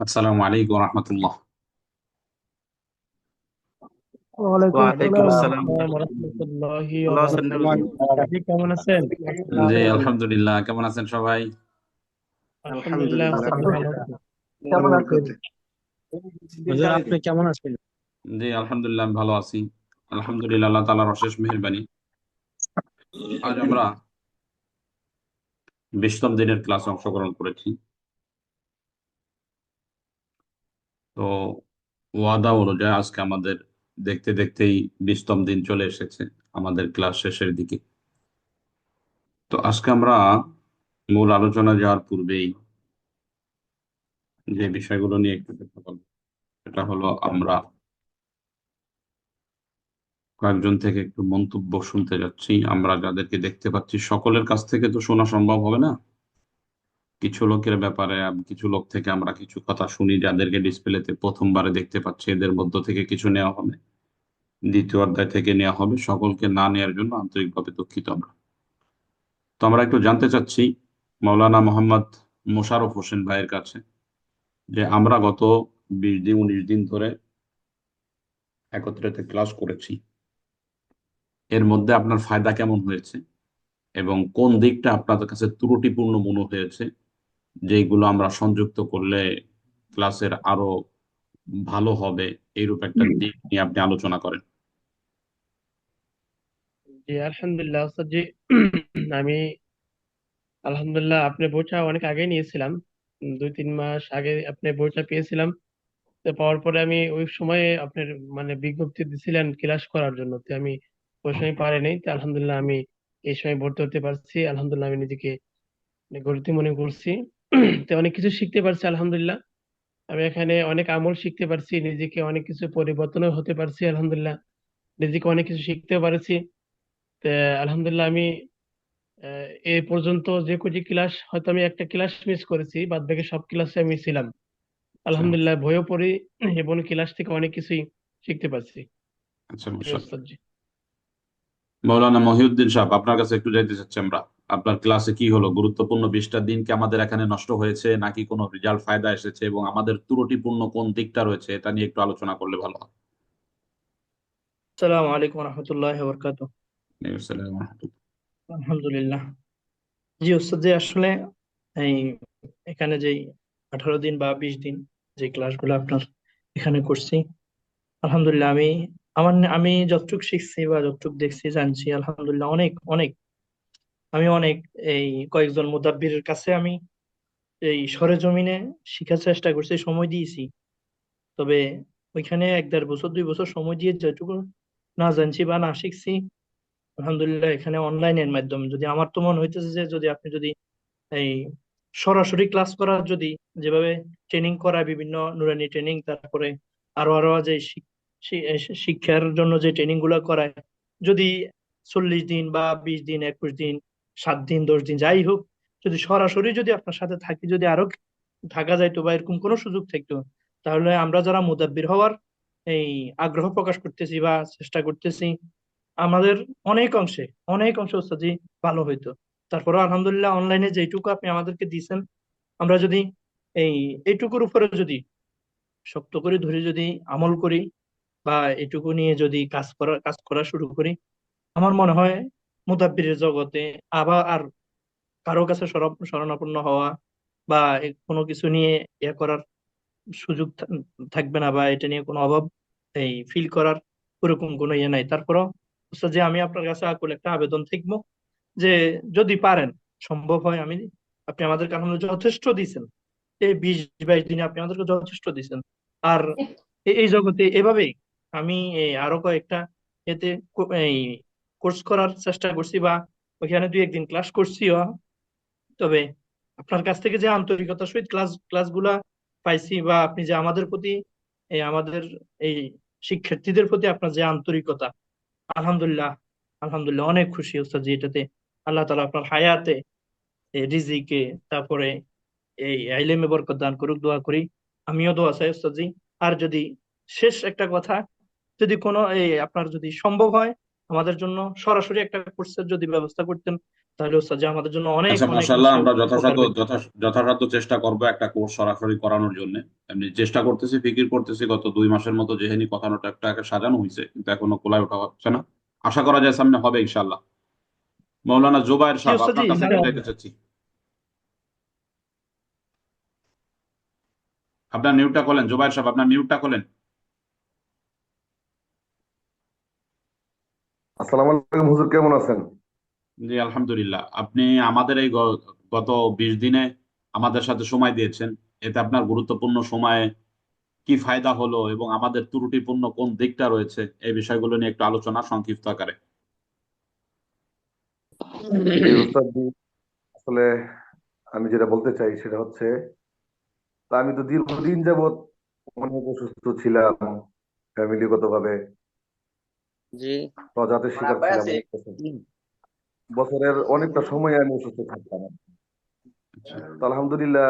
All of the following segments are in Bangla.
আসসালামু আলাইকুম রহমতুল্লাহ। ওয়ালাইকুম ওয়ালাইকুম আসসালাম। আসসালাম। রহমতুল্লাহি ভালো কেমন আছেন? জি আলহামদুলিল্লাহ। কেমন আছেন সবাই? আপনি কেমন আছেন? জি আলহামদুলিল্লাহ ভালো আছি। আলহামদুলিল্লাহ আল্লাহ তাআলার অশেষ মেহেরবানি। আজ আমরা বিশতম দিনের ক্লাসে অংশগ্রহণ করেছি। তো ওয়াদা অনুযায়ী আজকে আমাদের দেখতে দেখতেই বিশতম দিন চলে এসেছে আমাদের ক্লাস শেষের দিকে। তো আজকে আমরা মূল আলোচনা যাওয়ার পূর্বেই যে বিষয়গুলো নিয়ে একটু কথা বলব, সেটা হলো আমরা কয়েকজন থেকে একটু মন্তব্য শুনতে যাচ্ছি। আমরা যাদেরকে দেখতে পাচ্ছি, সকলের কাছ থেকে তো শোনা সম্ভব হবে না? কিছু লোকের ব্যাপারে কিছু লোক থেকে আমরা কিছু কথা শুনি যাদেরকে ডিসপ্লেতে প্রথমবারে দেখতে পাচ্ছি, এদের মধ্য থেকে কিছু নেওয়া হবে। দ্বিতীয় অধ্যায় থেকে নেওয়া হবে। সকলকে না নেওয়ার জন্য আন্তরিকভাবে দুঃখিত আমরা। তো আমরা একটু জানতে চাচ্ছি, মাওলানা মোহাম্মদ মোশাররফ হোসেন ভাইয়ের কাছে যে আমরা গত বিশ দিন, উনিশ দিন ধরে একত্রিত ক্লাস করেছি। এর মধ্যে আপনার ফায়দা কেমন হয়েছে এবং কোন দিকটা আপনাদের কাছে ত্রুটিপূর্ণ মনে হয়েছে? যেগুলো আমরা সংযুক্ত করলে ক্লাসের আরও ভালো হবে এইরূপ একটা দিক নিয়ে আপনি আলোচনা করেন। জি আলহামদুলিল্লাহ ওস্তাদ জি। আমি আলহামদুলিল্লাহ আপনি বইটা অনেক আগে নিয়েছিলাম। দুই তিন মাস আগে আপনি বইটা পেয়েছিলাম। পাওয়ার পরে আমি ওই সময়ে আপনার মানে বিজ্ঞপ্তি দিছিলেন ক্লাস করার জন্য। তো আমি ওই সময় পারিনি। তো আলহামদুলিল্লাহ আমি এই সময় ভর্তি হতে পারছি। আলহামদুলিল্লাহ আমি নিজেকে মানে গর্বিত মনে করছি। তো অনেক কিছু শিখতে পারছি আলহামদুলিল্লাহ। আমি এখানে অনেক আমল শিখতে পারছি নিজেকে অনেক কিছু পরিবর্তনও হতে পারছি আলহামদুলিল্লাহ। নিজেকে অনেক কিছু শিখতে পারছি। তো আলহামদুলিল্লাহ আমি এ পর্যন্ত যে কটি ক্লাস হয়তো আমি একটা ক্লাস মিস করেছি বাদ বাকি সব ক্লাসে আমি ছিলাম। আলহামদুলিল্লাহ বইও পড়ি এবং ক্লাস থেকে অনেক কিছুই শিখতে পারছি। আচ্ছা মৌলানা মহিউদ্দিন সাহেব আপনার কাছে একটু যাইতে চাচ্ছি আমরা। আপনার ক্লাসে কি হলো? গুরুত্বপূর্ণ বিশটা দিন কি আমাদের এখানে নষ্ট হয়েছে? নাকি কোনো রেজাল্ট ফায়দা এসেছে? এবং আমাদের ত্রুটিপূর্ণ কোন দিকটা রয়েছে? এটা নিয়ে একটু আলোচনা করলে ভালো হয়। আসসালামু আলাইকুম রহমতুল্লাহ বরকাত আসসালামু আলাইকুম। আলহামদুলিল্লাহ। জি ওস্তাদ জি আসলে এই এখানে যেই আঠারো দিন বা বিশ দিন যে ক্লাসগুলো আপনার এখানে করছি আলহামদুলিল্লাহ আমি আমার আমি যতটুক শিখছি বা যতটুক দেখছি জানছি আলহামদুলিল্লাহ অনেক অনেক আমি অনেক এই কয়েকজন মুদাব্বিরের কাছে আমি এই সরেজমিনে শিখার চেষ্টা করছি, সময় দিয়েছি। তবে ওইখানে এক দেড় বছর, দুই বছর সময় দিয়ে যেটুকু না জানছি বা না শিখছি, আলহামদুলিল্লাহ এখানে অনলাইনের মাধ্যমে। যদি আমার তো মনে হইতেছে যে যদি আপনি যদি এই সরাসরি ক্লাস করার যদি যেভাবে ট্রেনিং করায়, বিভিন্ন নুরানি ট্রেনিং তারপরে আরও আরও যে শিক্ষার জন্য যে ট্রেনিংগুলো করায়, যদি চল্লিশ দিন বা বিশ দিন, একুশ দিন সাত দিন, দশ দিন, যাই হোক, যদি সরাসরি যদি আপনার সাথে থাকি, যদি আরও থাকা যাইতো বা এরকম কোনো সুযোগ থাকতো, তাহলে আমরা যারা মুদাব্বির হওয়ার এই আগ্রহ প্রকাশ করতেছি বা চেষ্টা করতেছি, আমাদের অনেক অংশে অনেক অংশে ওস্তাদি ভালো হইতো। তারপরে আলহামদুলিল্লাহ অনলাইনে যেটুকু আপনি আমাদেরকে দিয়েছেন আমরা যদি এই এইটুকুর উপরে যদি শক্ত করে ধরে যদি আমল করি বা এটুকু নিয়ে যদি কাজ করা কাজ করা শুরু করি, আমার মনে হয় মুদাব্বিরের জগতে আবার আর কারও কাছে শরণ- শরণাপন্ন হওয়া বা কোনো কিছু নিয়ে ইয়ে করার সুযোগ থাকবে না বা এটা নিয়ে কোনো অভাব এই ফিল করার ওরকম কোনো ইয়ে নাই। তারপরও জি আমি আপনার কাছে আকুল একটা আবেদন থাকব যে যদি পারেন সম্ভব হয় আমি আপনি আমাদেরকে আলহামদুলিল্লাহ যথেষ্ট দিয়েছেন এই বিশ বাইশ দিনে আপনি আমাদেরকে যথেষ্ট দিয়েছেন আর এই জগতে এভাবেই আমি আরও কয়েকটা এতে এই কোর্স করার চেষ্টা করছি বা ওইখানে দুই একদিন ক্লাস করছিও। তবে আপনার কাছ থেকে যে আন্তরিকতার সহিত ক্লাস ক্লাসগুলা পাইছি বা আপনি যে আমাদের প্রতি, এই আমাদের এই শিক্ষার্থীদের প্রতি আপনার যে আন্তরিকতা, আলহামদুলিল্লাহ আলহামদুলিল্লাহ অনেক খুশি ওস্তাদ এটাতে। আল্লাহ তালা আপনার হায়াতে রিজিকে, তারপরে এই আইলেমে বরকত দান করুক, দোয়া করি। আমিও দোয়া চাই ওস্তাদ আর যদি শেষ একটা কথা, যদি কোনো এই আপনার যদি সম্ভব হয় আমাদের জন্য সরাসরি একটা কোর্সের যদি ব্যবস্থা করতেন তাহলে ওস্তাদ যে আমাদের জন্য অনেক আচ্ছা মাশাআল্লাহ আমরা যথাসাধ্য যথাসাধ্য চেষ্টা করব একটা কোর্স সরাসরি করানোর জন্য। এমনি চেষ্টা করতেছি ফিকির করতেছি গত দুই মাসের মতো যেহেনি কথা একটা সাজানো হয়েছে কিন্তু এখনও কোলায় ওঠা হচ্ছে না। আশা করা যায় সামনে হবে ইনশাআল্লাহ। মৌলানা জুবায়ের সাহেব আপনার কাছে একটু চাচ্ছি। আপনার নিউটটা খোলেন জুবায়ের সাহেব আপনার নিউটটা খোলেন। আসসালামু আলাইকুম হুজুর কেমন আছেন? জি আলহামদুলিল্লাহ। আপনি আমাদের এই গত বিশ দিনে আমাদের সাথে সময় দিয়েছেন। এতে আপনার গুরুত্বপূর্ণ সময়ে কি ফায়দা হলো এবং আমাদের ত্রুটিপূর্ণ কোন দিকটা রয়েছে এই বিষয়গুলো নিয়ে একটু আলোচনা সংক্ষিপ্ত আকারে। আসলে আমি যেটা বলতে চাই সেটা হচ্ছে তা আমি তো দীর্ঘদিন যাবৎ অনেক অসুস্থ ছিলাম ফ্যামিলিগত ভাবে জি। প্রজাতের শিকার ছিলাম। বছরের অনেকটা সময় আমি অসুস্থ থাকতাম। আচ্ছা। তো আলহামদুলিল্লাহ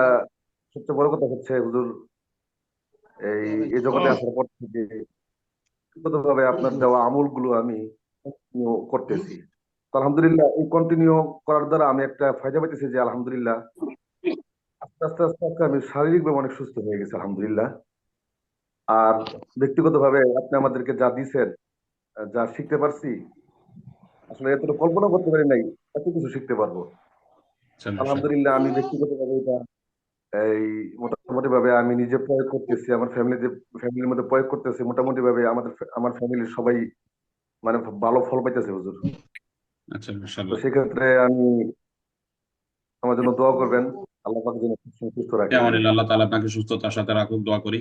সবচেয়ে বড় কথা হচ্ছে হুজুর এই এই জগতে আসার পর থেকে ভাবে আপনার দেওয়া আমলগুলো আমি করতেছি। আলহামদুলিল্লাহ এই কন্টিনিউ করার দ্বারা আমি একটা ফায়দা পাইতেছি যে আলহামদুলিল্লাহ আস্তে আস্তে আস্তে আস্তে আমি শারীরিকভাবে অনেক সুস্থ হয়ে গেছি আলহামদুলিল্লাহ। আর ব্যক্তিগতভাবে আপনি আমাদেরকে যা দিয়েছেন যা শিখতে পারছি আসলে এতটা কল্পনা করতে পারি নাই এত কিছু শিখতে পারব। আচ্ছা আলহামদুলিল্লাহ আমি ব্যক্তিগতভাবে এটা এই মোটামুটি ভাবে আমি নিজে প্রয়োগ করতেছি আমার ফ্যামিলিতে ফ্যামিলির মধ্যে প্রয়োগ করতেছি মোটামুটি ভাবে আমাদের আমার ফ্যামিলির সবাই মানে ভালো ফল পাইতেছে হুজুর। আচ্ছা মাশাআল্লাহ। সেক্ষেত্রে আমি আমার জন্য দোয়া করবেন আল্লাহ পাক যেন সুস্থ রাখে। আলহামদুলিল্লাহ আল্লাহ তাআলা আপনাকে সুস্থতার সাথে রাখুক দোয়া করি।